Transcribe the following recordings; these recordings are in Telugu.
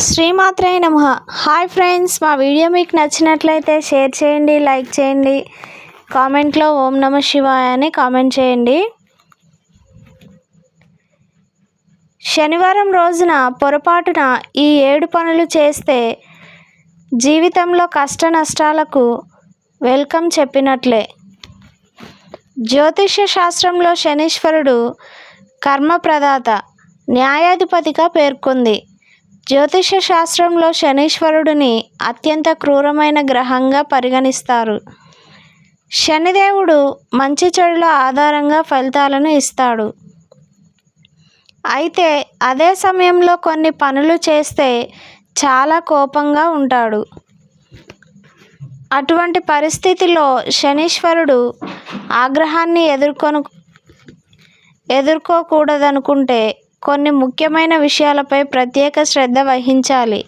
శ్రీమాత్రే నమ. హాయ్ ఫ్రెండ్స్ మా వీడియో మీకు నచ్చినట్లయితే షేర్ చేయండి లైక్ చేయండి. కామెంట్లో ఓం నమ శివాయ అని కామెంట్ చేయండి. శనివారం రోజున పొరపాటున ఈ ఏడు పనులు చేస్తే జీవితంలో కష్ట నష్టాలకు వెల్కమ్ చెప్పినట్లే. జ్యోతిష్య శాస్త్రంలో శనీశ్వరుడు కర్మ ప్రదాత న్యాయాధిపతిగా పేర్కొంది. జ్యోతిష శాస్త్రంలో శనీశ్వరుడిని అత్యంత క్రూరమైన గ్రహంగా పరిగణిస్తారు. శనిదేవుడు మంచి చెడుల ఆధారంగా ఫలితాలను ఇస్తాడు. అయితే అదే సమయంలో కొన్ని పనులు చేస్తే చాలా కోపంగా ఉంటాడు. అటువంటి పరిస్థితిలో శనీశ్వరుడు ఆగ్రహాన్ని ఎదుర్కొను ఎదుర్కోకూడదనుకుంటే కొన్ని ముఖ్యమైన విషయాలపై ప్రత్యేక శ్రద్ధ వహించాలి.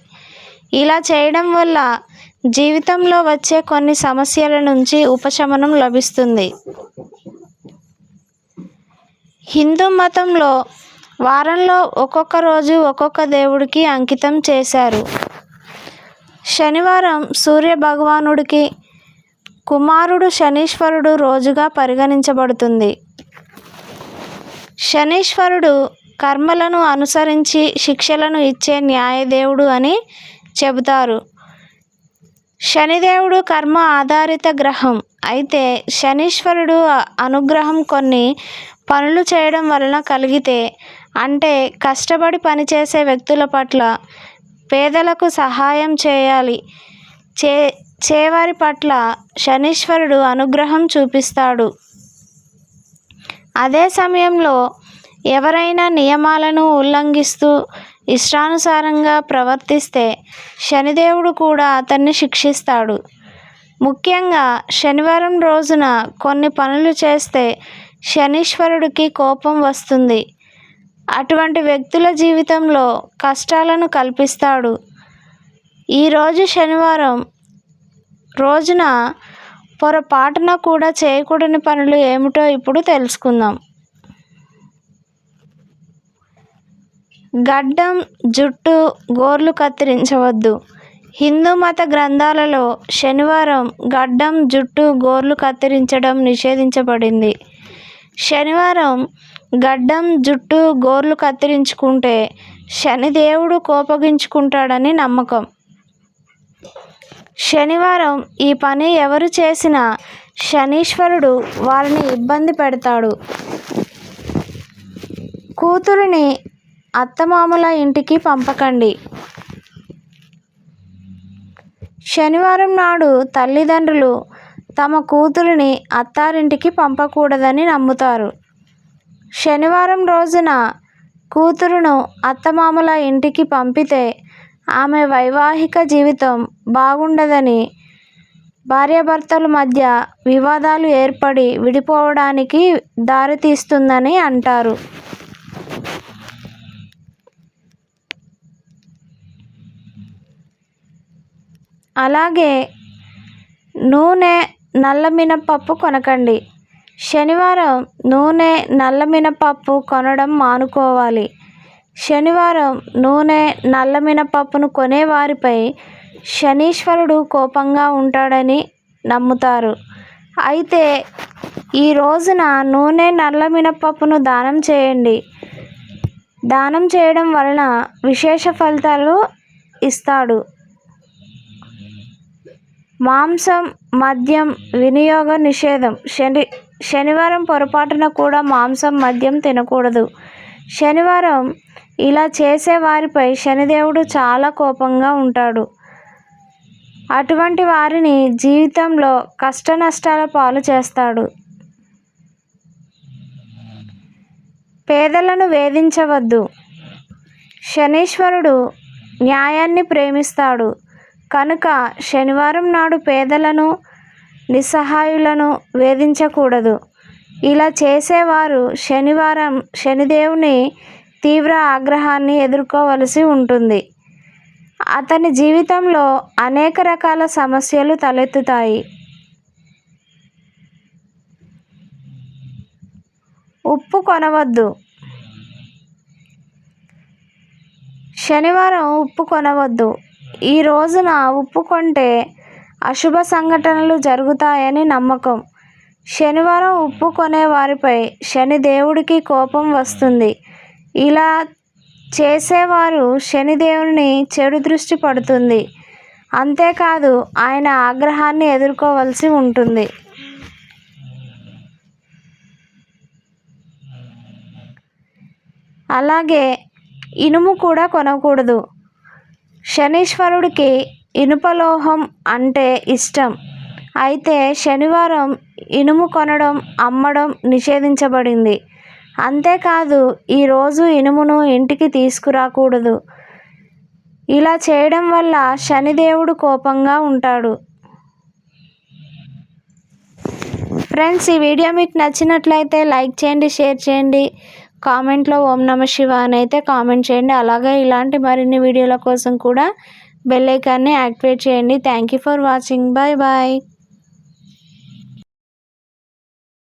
ఇలా చేయడం వల్ల జీవితంలో వచ్చే కొన్ని సమస్యల నుంచి ఉపశమనం లభిస్తుంది. హిందూ మతంలో వారంలో ఒక్కొక్క రోజు ఒక్కొక్క దేవుడికి అంకితం చేశారు. శనివారం సూర్య భగవానుడికి కుమారుడు శనీశ్వరుడు రోజుగా పరిగణించబడుతుంది. శనీశ్వరుడు కర్మలను అనుసరించి శిక్షలను ఇచ్చే న్యాయదేవుడు అని చెబుతారు. శనిదేవుడు కర్మ ఆధారిత గ్రహం. అయితే శనీశ్వరుడు అనుగ్రహం కొన్ని పనులు చేయడం వలన కలిగితే అంటే కష్టపడి పనిచేసే వ్యక్తుల పట్ల పేదలకు సహాయం చేయాలి. చే చేవారి పట్ల శనీశ్వరుడు అనుగ్రహం చూపిస్తాడు. అదే సమయంలో ఎవరైనా నియమాలను ఉల్లంఘిస్తూ ఇష్టానుసారంగా ప్రవర్తిస్తే శనిదేవుడు కూడా అతన్ని శిక్షిస్తాడు. ముఖ్యంగా శనివారం రోజున కొన్ని పనులు చేస్తే శనీశ్వరుడికి కోపం వస్తుంది. అటువంటి వ్యక్తుల జీవితంలో కష్టాలను కల్పిస్తాడు. ఈరోజు శనివారం రోజున పొరపాటున కూడా చేయకూడని పనులు ఏమిటో ఇప్పుడు తెలుసుకుందాం. గడ్డం జుట్టు గోర్లు కత్తిరించవద్దు. హిందూ మత గ్రంథాలలో శనివారం గడ్డం జుట్టు గోర్లు కత్తిరించడం నిషేధించబడింది. శనివారం గడ్డం జుట్టు గోర్లు కత్తిరించుకుంటే శనిదేవుడు కోపగించుకుంటాడని నమ్మకం. శనివారం ఈ పని ఎవరు చేసినా శనీశ్వరుడు వారిని ఇబ్బంది పెడతాడు. కూతురిని అత్తమామల ఇంటికి పంపకండి. శనివారం నాడు తల్లిదండ్రులు తమ కూతురిని అత్తారింటికి పంపకూడదని నమ్ముతారు. శనివారం రోజున కూతురును అత్తమామల ఇంటికి పంపితే ఆమె వైవాహిక జీవితం బాగుండదని భార్యాభర్తల మధ్య వివాదాలు ఏర్పడి విడిపోవడానికి దారితీస్తుందని అంటారు. అలాగే నూనె నల్ల మినపప్పు కొనకండి. శనివారం నూనె నల్ల మినపప్పు కొనడం మానుకోవాలి. శనివారం నూనె నల్ల మినపప్పును కొనేవారిపై శనీశ్వరుడు కోపంగా ఉంటాడని నమ్ముతారు. అయితే ఈ రోజున నూనె నల్ల మినపప్పును దానం చేయండి. దానం చేయడం వలన విశేష ఫలితాలు ఇస్తాడు. మాంసం మద్యం వినియోగ నిషేధం. శని శనివారం పొరపాటున కూడా మాంసం మద్యం తినకూడదు. శనివారం ఇలా చేసే వారిపై శనిదేవుడు చాలా కోపంగా ఉంటాడు. అటువంటి వారిని జీవితంలో కష్ట నష్టాల పాలు చేస్తాడు. పేదలను వేధించవద్దు. శనీశ్వరుడు న్యాయాన్ని ప్రేమిస్తాడు. కనుక శనివారం నాడు పేదలను నిస్సహాయులను వేధించకూడదు. ఇలా చేసేవారు శనివారం శనిదేవుని తీవ్ర ఆగ్రహాన్ని ఎదుర్కోవలసి ఉంటుంది. అతని జీవితంలో అనేక రకాల సమస్యలు తలెత్తుతాయి. ఉప్పు కొనవద్దు. శనివారం ఉప్పు కొనవద్దు. ఈ రోజున ఉప్పు కొంటే అశుభ సంఘటనలు జరుగుతాయని నమ్మకం. శనివారం ఉప్పు కొనే వారిపై శని దేవుడికి కోపం వస్తుంది. ఇలా చేసేవారు శనిదేవుని చెడు దృష్టి పడుతుంది. అంతేకాదు ఆయన ఆగ్రహాన్ని ఎదుర్కోవలసి ఉంటుంది. అలాగే ఇనుము కూడా కొనకూడదు. శనీశ్వరుడికి ఇనుపలోహం అంటే ఇష్టం. అయితే శనివారం ఇనుము కొనడం అమ్మడం నిషేధించబడింది. అంతేకాదు ఈరోజు ఇనుమును ఇంటికి తీసుకురాకూడదు. ఇలా చేయడం వల్ల శనిదేవుడు కోపంగా ఉంటాడు. ఫ్రెండ్స్ ఈ వీడియో మీకు నచ్చినట్లయితే లైక్ చేయండి షేర్ చేయండి. కామెంట్లో ఓం నమ శివ అని అయితే కామెంట్ చేయండి. అలాగే ఇలాంటి మరిన్ని వీడియోల కోసం కూడా బెల్ ఐకాన్ని యాక్టివేట్ చేయండి. Thank you for watching bye bye